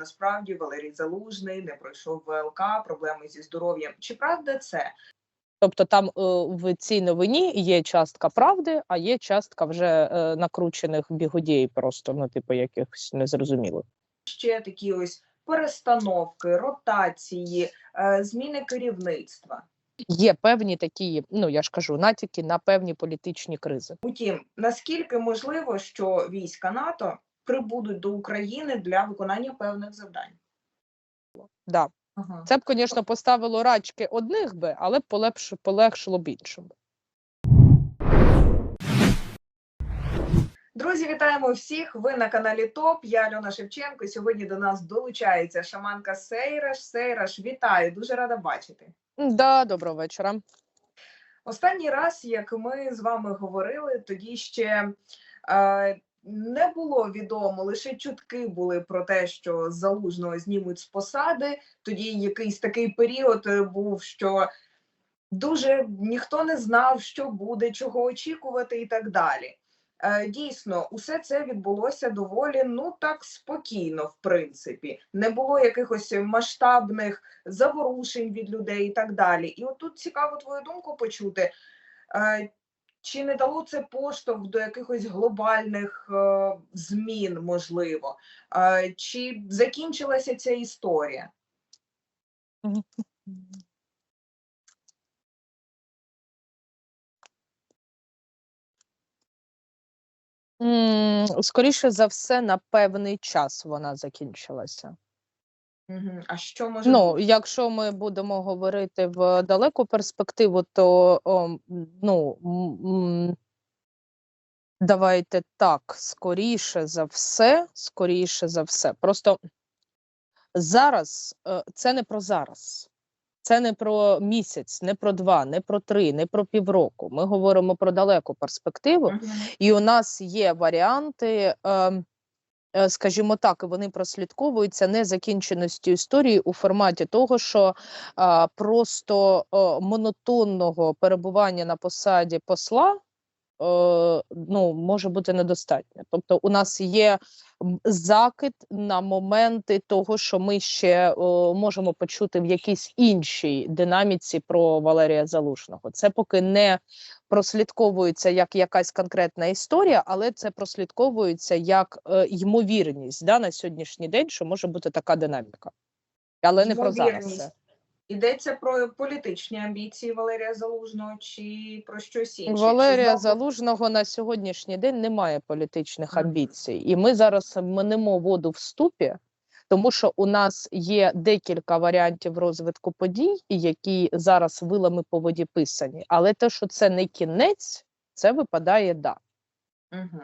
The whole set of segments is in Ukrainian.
насправді Валерій Залужний не пройшов ВЛК, проблеми зі здоров'ям. Чи правда це? Тобто там е, в цій новині є частка правди, а є частка вже е, накручених бігодій, просто ну, типу, якихось незрозумілих. Ще такі ось перестановки, ротації, е, зміни керівництва. Є певні такі, ну я ж кажу, натяки на певні політичні кризи. Утім, наскільки можливо, що війська НАТО прибудуть до України для виконання певних завдань? Да. Ага. Це б, звісно, поставило рачки одних би, але б полегш, полегшило б іншим. Друзі, вітаємо всіх! Ви на каналі ТОП. Я Альона Шевченко. Сьогодні до нас долучається шаманка Сейраш. Сейраш, вітаю! Дуже рада бачити. Да, доброго вечора. Останній раз, як ми з вами говорили, тоді ще е, не було відомо, лише чутки були про те, що залужного знімуть з посади. Тоді якийсь такий період е, був, що дуже ніхто не знав, що буде, чого очікувати, і так далі. Е, Дійсно, усе це відбулося доволі ну так спокійно, в принципі. Не було якихось масштабних заворушень від людей і так далі. І от тут цікаво твою думку почути. Чи не дало це поштовх до якихось глобальних е, змін, можливо? Е, Чи закінчилася ця історія? Скоріше за все, на певний час вона закінчилася. А що може Ну, якщо ми будемо говорити в далеку перспективу, то о, ну давайте так, скоріше за все, скоріше за все. Просто зараз е, це не про зараз. Це не про місяць, не про два, не про три, не про півроку. Ми говоримо про далеку перспективу. Мгм. І у нас є варіанти, е, скажімо так, вони прослідковуються незакінченістю історії у форматі того, що е, просто е, монотонного перебування на посаді посла. е, Ну, може бути недостатньо. Тобто, у нас є закид на моменти того, що ми ще о, можемо почути в якійсь іншій динаміці про Валерія Залужного. Це поки не прослідковується як якась конкретна історія, але це прослідковується як е, ймовірність да, на сьогоднішній день, що може бути така динаміка. Але не про зараз. Це. Йдеться про політичні амбіції Валерія Залужного чи про щось інше? Валерія Залужного на сьогоднішній день немає політичних амбіцій, і ми зараз минемо воду в ступі, тому що у нас є декілька варіантів розвитку подій, які зараз вилами по воді писані. Але те, що це не кінець, це випадає да. Угу.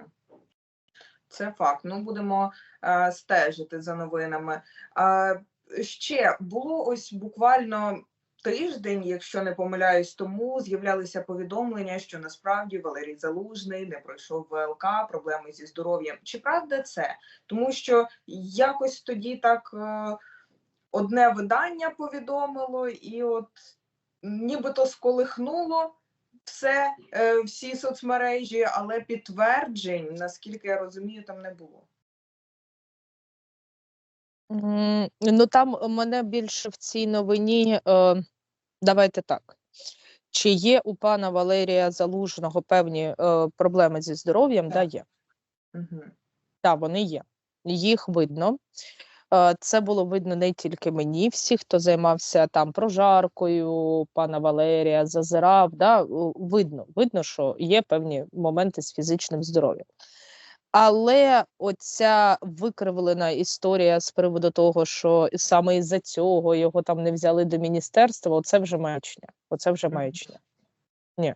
Це факт. Ну, будемо е, стежити за новинами. Е, ще було ось буквально тиждень, якщо не помиляюсь, тому з'являлися повідомлення, що насправді Валерій Залужний не пройшов ВЛК, проблеми зі здоров'ям. Чи правда це? Тому що якось тоді так е, одне видання повідомило, і от нібито сколихнуло все, е, всі соцмережі, але підтверджень, наскільки я розумію, там не було. Ну там мене більше в цій новині. Е, давайте так. Чи є у пана Валерія Залужного певні е, проблеми зі здоров'ям? Да, є. Угу. Так, вони є. Їх видно. Е, Це було видно не тільки мені, всі, хто займався там прожаркою, пана Валерія, зазирав. Да, видно, видно, що є певні моменти з фізичним здоров'ям. Але оця викривлена історія з приводу того, що саме із-за цього його там не взяли до міністерства, оце вже маячня. Оце вже маячня. Ні.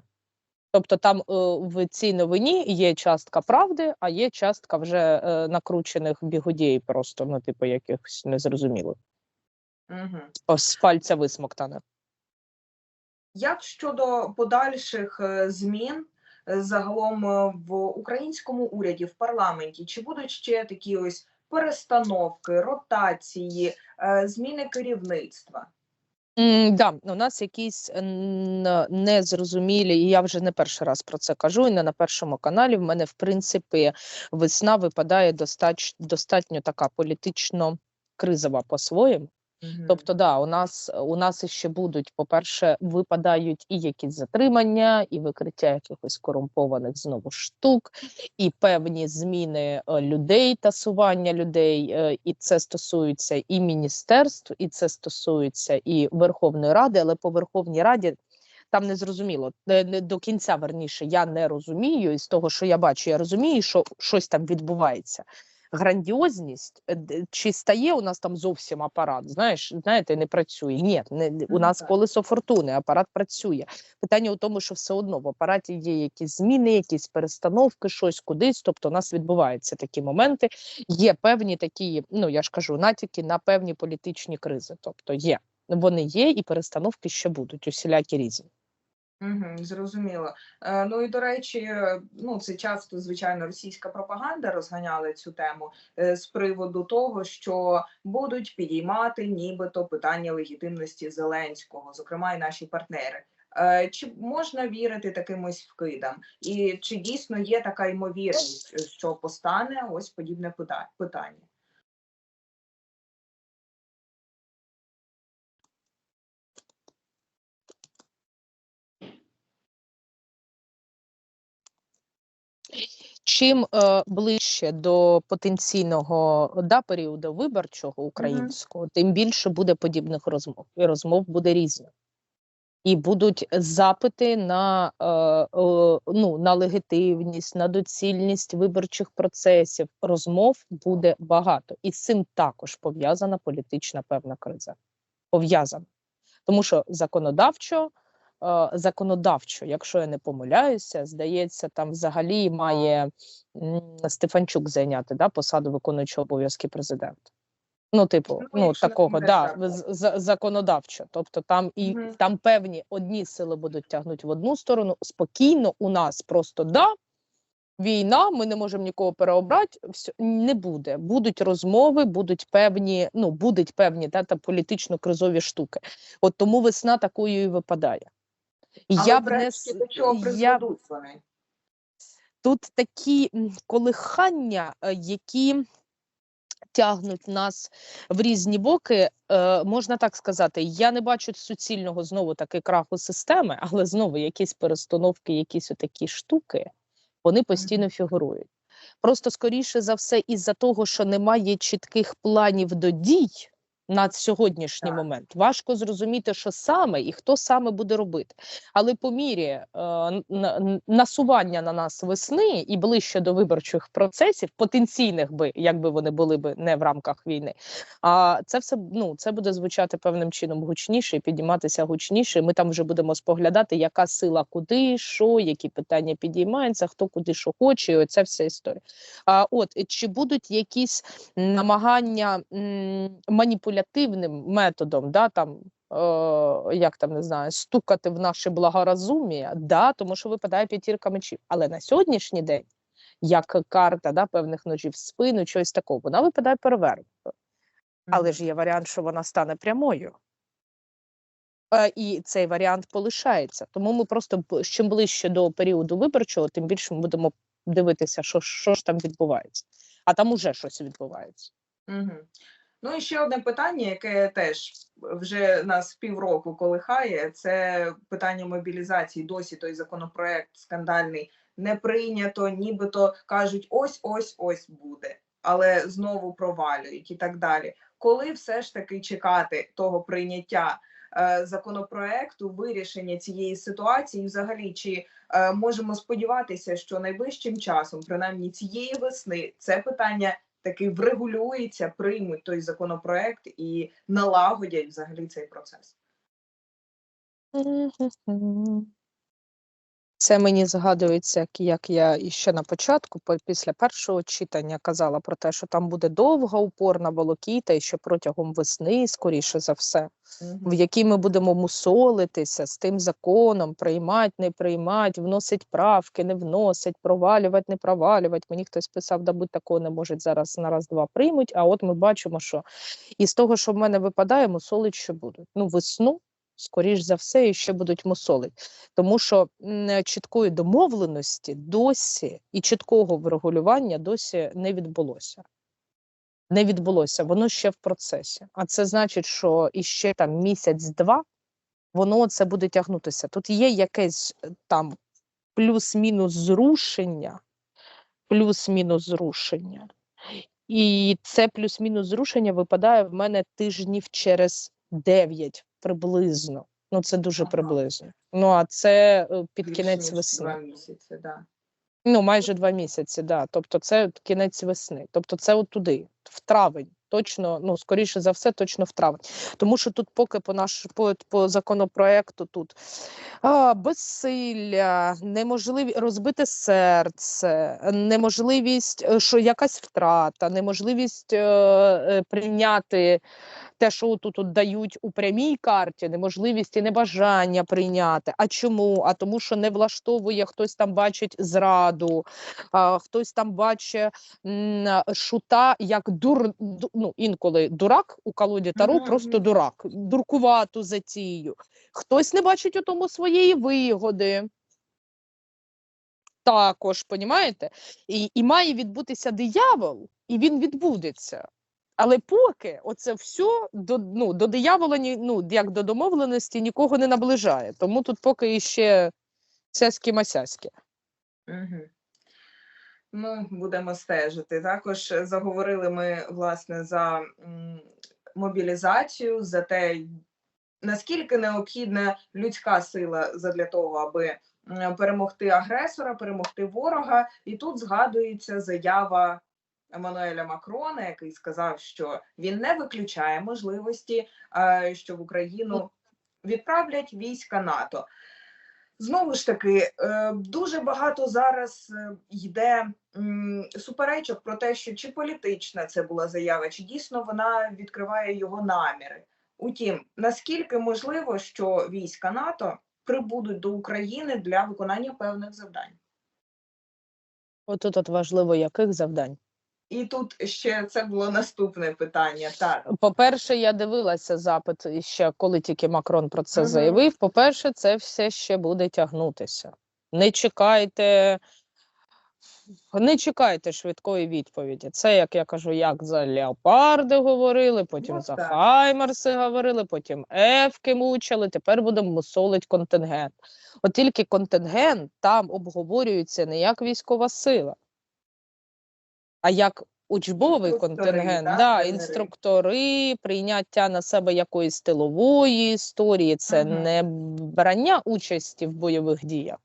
Тобто там е, в цій новині є частка правди, а є частка вже е, накручених бігодій, просто ну, типу, якихось незрозумілих. Угу. З пальця висмоктаних. Як щодо подальших е, змін загалом е, в українському уряді, в парламенті, чи будуть ще такі ось перестановки, ротації, е, зміни керівництва? Да, у нас якісь незрозумілі, і я вже не перший раз про це кажу, і не на першому каналі. В мене, в принципі, весна випадає достач, достатньо така політично кризова по-своєму. Мгм. Тобто, да, у нас у нас іще будуть, по-перше, випадають і якісь затримання, і викриття якихось корумпованих знову штук, і певні зміни е, людей, тасування людей. е, І це стосується і міністерств, і це стосується і Верховної Ради, але по Верховній Раді. Там не зрозуміло не до кінця верніше. Я не розумію, і з того, що я бачу, я розумію, що щось там відбувається грандіозність, е, чи стає у нас там зовсім апарат? Знаєш, знаєте, не працює. Ні, не, не- у Ну, нас колесо фортуни, апарат працює. Питання у тому, що все одно в апараті є якісь зміни, якісь перестановки, щось кудись. Тобто, у нас відбуваються такі моменти. Є певні такі, ну я ж кажу, натяки на певні політичні кризи. Тобто є. Вони є, і перестановки ще будуть усілякі різні. Угу, зрозуміло. Е, ну і до речі, ну це часто звичайно російська пропаганда розганяла цю тему е, з приводу того, що будуть підіймати нібито питання легітимності Зеленського, зокрема і наші партнери. Е, чи можна вірити таким ось вкидам? І чи дійсно є така ймовірність, що постане ось подібне пита- питання? Чим е, ближче до потенційного да, періоду виборчого українського, тим більше буде подібних розмов. І розмов буде різно. І будуть запити на, е, е, ну, на легітимність, на доцільність виборчих процесів. Розмов буде багато. І з цим також пов'язана політична певна криза. Пов'язана. Тому що законодавчо законодавчо, якщо я не помиляюся, здається, там взагалі має Стефанчук зайняти да, посаду виконуючого обов'язки президента. Ну, типу, Ну, ну, такого, да, законодавчо. Тобто там і Мгм. там певні одні сили будуть тягнути в одну сторону. Спокійно у нас просто да. Війна, ми не можемо нікого переобрати. Все не буде. Будуть розмови, будуть певні, ну будуть певні да, та політично-кризові штуки. От тому весна такою і випадає. Але я б не до чого я вони? тут такі колихання, е, які тягнуть нас в різні боки, е, можна так сказати. Я не бачу суцільного знову таки краху системи, але знову якісь перестановки, якісь отакі штуки, вони постійно фігурують. Просто скоріше за все, із-за того, що немає чітких планів до дій на сьогоднішній Так. момент, важко зрозуміти, що саме і хто саме буде робити. Але по мірі е, насування на нас весни і ближче до виборчих процесів, потенційних би, якби вони були би не в рамках війни, а це все ну це буде звучати певним чином гучніше і підійматися гучніше. і Ми там вже будемо споглядати, яка сила куди, що, які питання підіймаються, хто куди що хоче. І оця вся історія. А от чи будуть якісь намагання м, маніпулятивним методом, да там. Е, як там не знаю, стукати в наше благоразумія, да, тому що випадає п'ятірка мечів. Але на сьогоднішній день, як карта да, певних ножів в спину, чогось такого, вона випадає перевернуто. Але ж є варіант, що вона стане прямою. Е, і цей варіант полишається. Тому ми просто чим ближче до періоду виборчого, тим більше ми будемо дивитися, що, що ж там відбувається. А там уже щось відбувається. Угу. Ну і ще одне питання, яке теж вже нас півроку колихає, це питання мобілізації. Досі той законопроект скандальний не прийнято, нібито кажуть, ось ось ось буде, але знову провалюють і так далі. Коли все ж таки чекати того прийняття е, законопроекту, вирішення цієї ситуації, взагалі чи е, можемо сподіватися, що найближчим часом, принаймні цієї весни, це питання таки врегулюється, приймуть той законопроект і налагодять взагалі цей процес. Це мені згадується, як- я іще на початку, по- після першого читання, казала про те, що там буде довга упорна волокіта, і що протягом весни, скоріше за все, в якій ми будемо мусолитися з тим законом, приймати, не приймати, вносить правки, не вносить, провалювати, не провалювати. Мені хтось писав, да будь такого не можуть зараз на раз-два приймуть. А от ми бачимо, що із того, що в мене випадає, мусолить ще будуть. Ну, весну, скоріш за все, і ще будуть мусолити. Тому що чіткої домовленості досі і чіткого врегулювання досі не відбулося. не відбулося, воно ще в процесі. А це значить, що іще там місяць-два воно це буде тягнутися. Тут є якесь е, там плюс-мінус зрушення, плюс-мінус зрушення. І це плюс-мінус зрушення випадає в мене тижнів через 9 приблизно. Ну, це дуже Ага. приблизно. Ну, а це е, під Більш кінець весни. Два місяці, да. Ну, майже два місяці, да. Тобто це кінець весни. Тобто це от туди, в травень. Точно, ну, скоріше за все, точно в травень. Тому що тут поки по наш по, по законопроекту тут а, безсилля, неможливість розбите серце, неможливість, е, що якась втрата, неможливість е, е, прийняти те, що тут от дають у прямій карті, неможливість і небажання прийняти. А чому? А тому, що не влаштовує хтось там бачить зраду, а, хтось там бачить м, шута як дур, ну, інколи дурак у колоді Таро, Мгм, просто дурак, дуркувату затію. Хтось не бачить у тому своєї вигоди. Також, понімаєте? І, і має відбутися диявол, і він відбудеться. Але поки оце все до, ну, до диявола, ну, як до домовленості, нікого не наближає. Тому тут поки іще сяські-масяські. Угу. Ну, будемо стежити. Також заговорили ми власне за мобілізацію, за те, наскільки необхідна людська сила задля того, аби перемогти агресора, перемогти ворога. І тут згадується заява Еммануеля Макрона, який сказав, що він не виключає можливості, е, що в Україну відправлять війська НАТО. Знову ж таки, е, дуже багато зараз е, йде суперечок про те, що чи політична це була заява, чи дійсно вона відкриває його наміри. Утім, наскільки можливо, що війська НАТО прибудуть до України для виконання певних завдань? Отут от важливо, яких завдань. І тут ще це було наступне питання. Так, По-перше, я дивилася запит ще, коли тільки Макрон про це Мгм. заявив. По-перше, це все ще буде тягнутися. Не чекайте, не чекайте швидкої відповіді. Це, як я кажу, як за леопарди говорили, потім Ну, за так. Хаймарси говорили, потім Ефки мучили. Тепер будемо мусолить контингент. От тільки контингент там обговорюється не як військова сила, а як учбовий Інструктори, контингент, да, да, інструктори, прийняття на себе якоїсь тилової історії, це Мгм. не брання участі в бойових діях.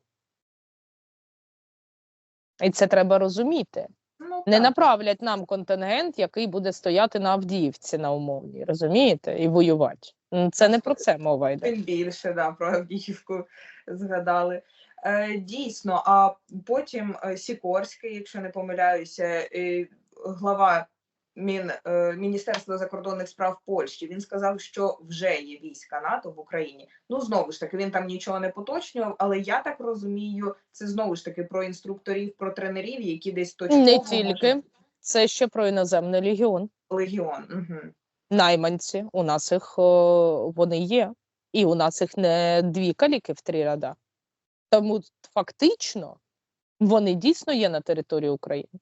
І це треба розуміти. ну, Не так. направлять нам контингент, який буде стояти на Авдіївці на умовній, розумієте, і воювати. Це не про це мова йде. Тим більше, да, про Авдіївку згадали. Е, дійсно, а потім е, Сікорський, якщо не помиляюся, глава Мін, е, Міністерства закордонних справ Польщі, він сказав, що вже є війська НАТО в Україні. Ну, знову ж таки, він там нічого не поточнював, але я так розумію, це знову ж таки про інструкторів, про тренерів, які десь точково Не можуть- тільки. Це ще про іноземний легіон. легіон. Угу. Найманці, у нас їх о, вони є, і у нас їх не дві каліки в три ряда. Тому фактично вони дійсно є на території України.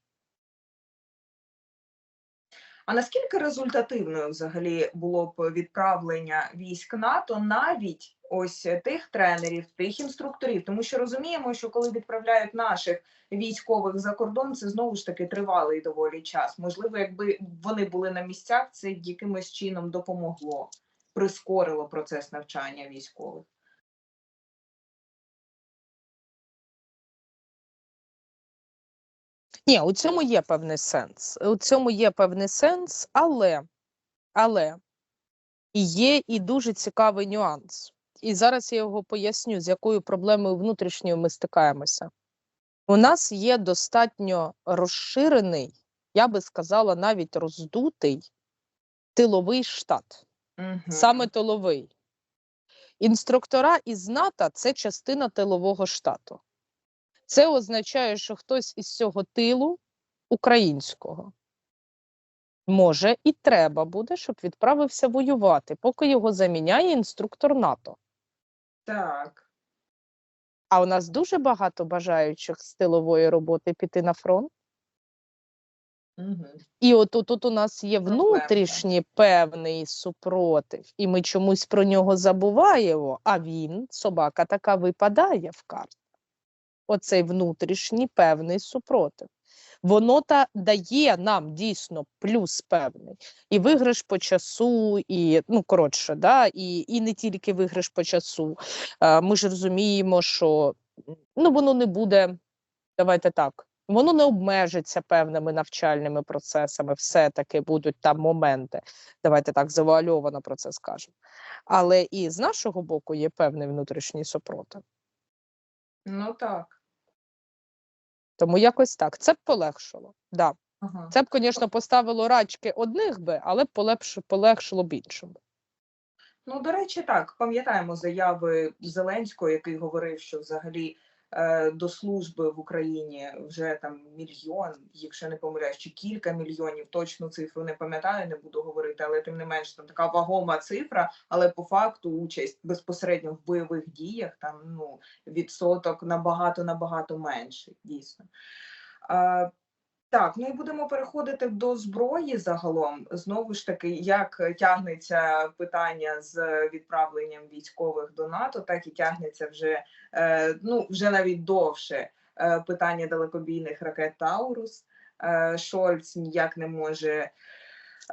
А наскільки результативною взагалі було б відправлення військ НАТО навіть ось тих тренерів, тих інструкторів? Тому що розуміємо, що коли відправляють наших військових за кордон, це знову ж таки тривалий доволі час. Можливо, якби вони були на місцях, це якимось чином допомогло, прискорило процес навчання військових. Ні, у цьому є певний сенс. У цьому є певний сенс, але, але є і дуже цікавий нюанс. І зараз я його поясню, з якою проблемою внутрішньою ми стикаємося. У нас є достатньо розширений, я би сказала, навіть роздутий тиловий штат. Мгм. саме тиловий. Інструктора із НАТО це частина тилового штату. Це означає, що хтось із цього тилу українського може і треба буде, щоб відправився воювати, поки його заміняє інструктор НАТО. так. А у нас дуже багато бажаючих з тилової роботи піти на фронт. Мгм. І от тут, у нас є внутрішній певний супротив, і ми чомусь про нього забуваємо, а він, собака така, випадає в карту. Оцей внутрішній певний супротив. Воно та дає нам дійсно плюс певний. І виграш по часу, і ну коротше, да, і, і не тільки виграш по часу. Е, ми ж розуміємо, що ну, воно не буде, давайте так, воно не обмежиться певними навчальними процесами, все-таки будуть там моменти. Давайте так завуальовано про це скажемо. Але і з нашого боку є певний внутрішній супротив. Ну так. Тому якось так. Це б полегшило. Да. Ага. Це б, звісно, поставило рачки одних би, але б полегш... полегшило б іншим. Ну, до речі, так, пам'ятаємо заяви Зеленського, який говорив, що взагалі до служби в Україні вже там мільйон, якщо не помиляюсь, чи кілька мільйонів, точну цифру не пам'ятаю, не буду говорити, але тим не менш там така вагома цифра, але по факту участь безпосередньо в бойових діях там ну відсоток набагато набагато менший, дійсно. Так, ну і будемо переходити до зброї загалом. Знову ж таки, як тягнеться питання з відправленням військових до НАТО, так і тягнеться вже е, ну вже навіть довше е, питання далекобійних ракет Таурус. Е, Шольц ніяк не може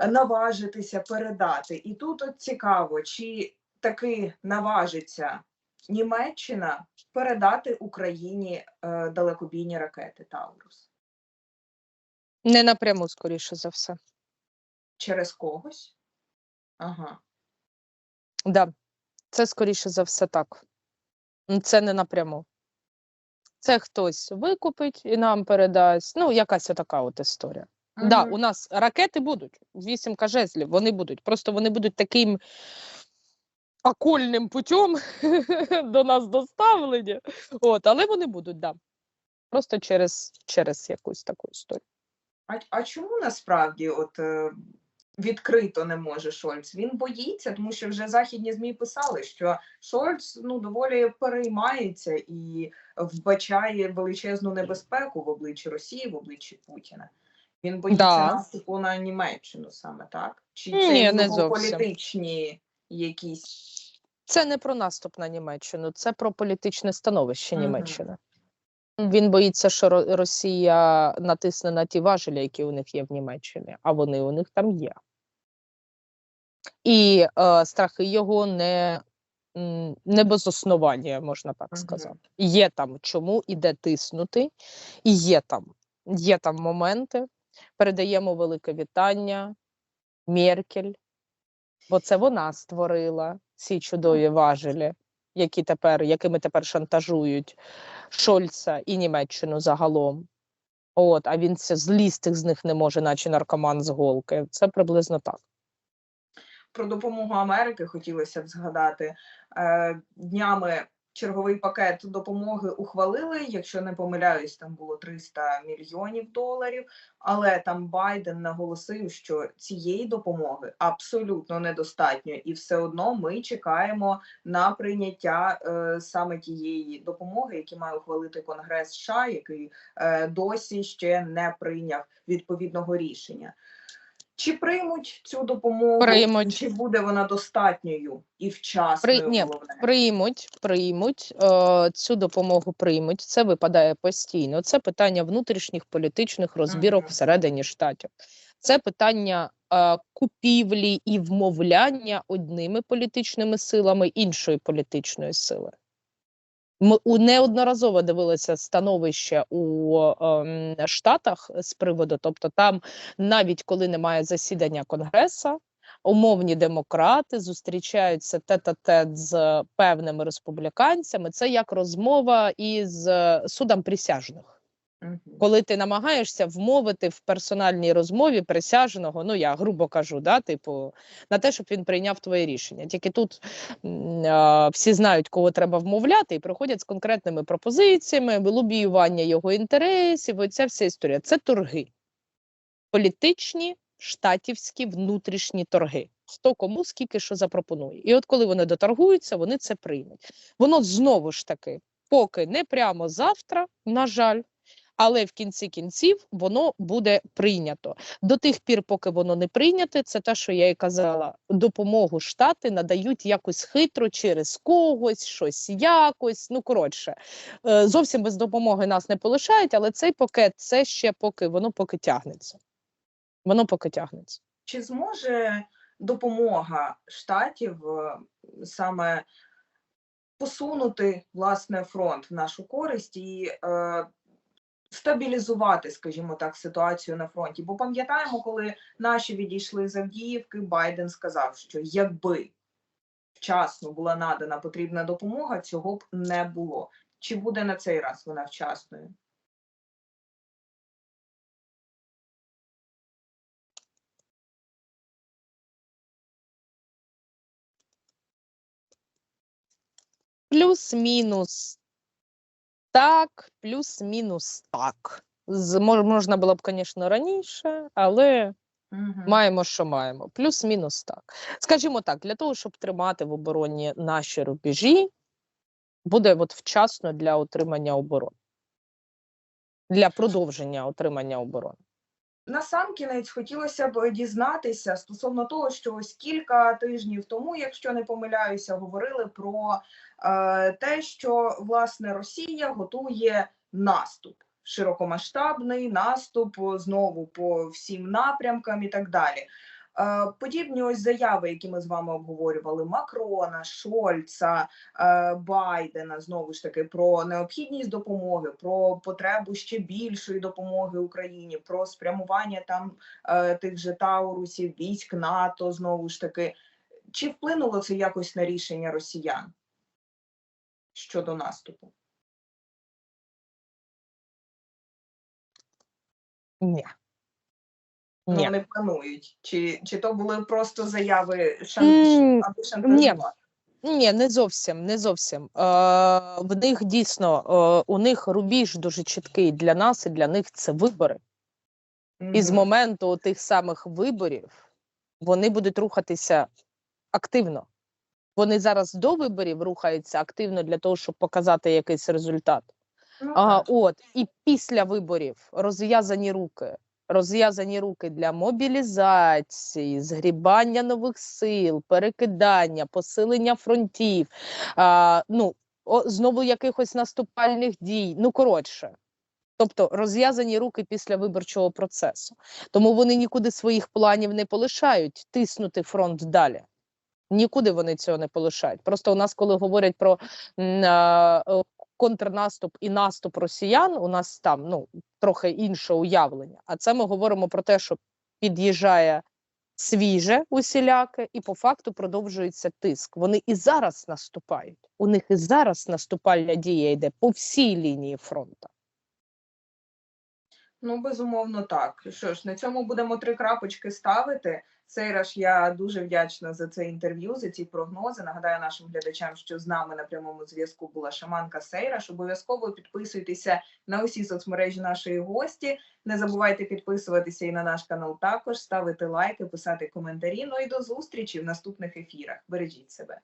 наважитися передати. І тут от цікаво, чи таки наважиться Німеччина передати Україні далекобійні ракети Таурус. Не напряму, скоріше за все. Через когось? Ага. Да. Це скоріше за все так. Це не напряму. Це хтось викупить і нам передасть. Ну, якась така от історія. Да, у нас ракети будуть, вісімка жезлів, вони будуть. Просто вони будуть таким окольним путем до нас доставлені. От, але вони будуть, да. Просто через, через якусь таку історію. А, а чому насправді от е, відкрито не може Шольц? Він боїться, тому що вже західні змі писали, що Шольц ну доволі переймається і вбачає величезну небезпеку в обличчі Росії, в обличчі Путіна. Він боїться Да. наступу на Німеччину саме так? Чи це Ні, не зовсім. політичні якісь Це не про наступ на Німеччину, це про політичне становище. Німеччини. Він боїться, що Росія натисне на ті важелі, які у них є в Німеччині, а вони у них там є. І е, страхи його не, не без основання, можна так сказати. Є там чому і де тиснути, і є там, є там моменти. Передаємо велике вітання Меркель, бо це вона створила ці чудові важелі, які тепер, якими тепер шантажують Шольца і Німеччину загалом. От, а він злізти з них не може, наче наркоман з голки. Це приблизно так. про допомогу Америки хотілося б згадати. Е, Днями черговий пакет допомоги ухвалили. Якщо не помиляюсь, там було 300 мільйонів доларів. Але там Байден наголосив, що цієї допомоги абсолютно недостатньо, і все одно ми чекаємо на прийняття е, саме тієї допомоги, які має ухвалити Конгрес США, який е, досі ще не прийняв відповідного рішення. Чи приймуть цю допомогу? Приймуть. Чи буде вона достатньою і вчасною? При- ні? Приймуть, приймуть е, цю допомогу приймуть. Це випадає постійно. Це питання внутрішніх політичних розбірок Мгм. всередині штатів. Це питання е, купівлі і вмовляння одними політичними силами іншої політичної сили. Ми неодноразово дивилися становище у е, Штатах з приводу, тобто там навіть коли немає засідання Конгреса, умовні демократи зустрічаються тет-а-тет з певними республіканцями. Це як розмова із е, судом присяжних. Коли ти намагаєшся вмовити в персональній розмові присяжного, ну я грубо кажу, да, типу, на те, щоб він прийняв твоє рішення. Тільки тут а, всі знають, кого треба вмовляти, і приходять з конкретними пропозиціями, лобіювання його інтересів. Оця вся історія. Це торги. Політичні, штатівські, внутрішні торги. Хто кому скільки що запропонує. І от коли вони доторгуються, вони це приймуть. Воно знову ж таки, поки не прямо завтра, на жаль, але в кінці кінців воно буде прийнято. До тих пір, поки воно не прийняте, це те, що я і казала. Допомогу штати надають якось хитро через когось, щось якось. Ну коротше, е, зовсім без допомоги нас не полишають, але цей пакет це ще поки воно поки тягнеться. Воно поки тягнеться. Чи зможе допомога штатів е, саме посунути власне фронт в нашу користь і е, стабілізувати, скажімо так, ситуацію на фронті? Бо пам'ятаємо, коли наші відійшли з Авдіївки, Байден сказав, що якби вчасно була надана потрібна допомога, цього б не було. Чи буде на цей раз вона вчасною? Плюс-мінус так, плюс-мінус так. З, можна було б, звісно, раніше, але угу. маємо, що маємо. Плюс-мінус так. Скажімо так, для того, щоб тримати в обороні наші рубежі, буде от вчасно для отримання оборони. Для продовження отримання оборони. Насамкінець хотілося б дізнатися стосовно того, що ось кілька тижнів тому, якщо не помиляюся, говорили про е, те, що власне Росія готує наступ, широкомасштабний наступ знову по всім напрямкам і так далі. Е, подібні ось заяви, які ми з вами обговорювали: Макрона, Шольца, е, Байдена, знову ж таки, про необхідність допомоги, про потребу ще більшої допомоги Україні, про спрямування там е, тих же Таурусів, військ НАТО, знову ж таки. Чи вплинуло це якось на рішення росіян щодо наступу? Ні. Ні. вони планують. Чи, чи то були просто заяви шан... М, шантажувати? Ні, не зовсім, не зовсім. Е, в них дійсно е, у них рубіж дуже чіткий для нас, і для них це вибори. І з моменту тих самих виборів вони будуть рухатися активно. Вони зараз до виборів рухаються активно для того, щоб показати якийсь результат. Ну, А, от і після виборів розв'язані руки. Розв'язані руки для мобілізації, згрібання нових сил, перекидання, посилення фронтів, а, ну, знову якихось наступальних дій. Ну, коротше. Тобто розв'язані руки після виборчого процесу. Тому вони нікуди своїх планів не полишають тиснути фронт далі. Нікуди вони цього не полишають. Просто у нас, коли говорять про контрнаступ і наступ росіян, у нас там ну трохи інше уявлення. А це ми говоримо про те, що під'їжджає свіже усіляке, і по факту продовжується тиск. Вони і зараз наступають. У них і зараз наступальна дія йде по всій лінії фронту. Ну, безумовно, так. Що ж, на цьому будемо три крапочки ставити. Сейраш, я дуже вдячна за це інтерв'ю, за ці прогнози. Нагадаю нашим глядачам, що з нами на прямому зв'язку була шаманка Сейраш. Обов'язково підписуйтеся на усі соцмережі нашої гості. Не забувайте підписуватися і на наш канал також, ставити лайки, писати коментарі. Ну і до зустрічі в наступних ефірах. Бережіть себе.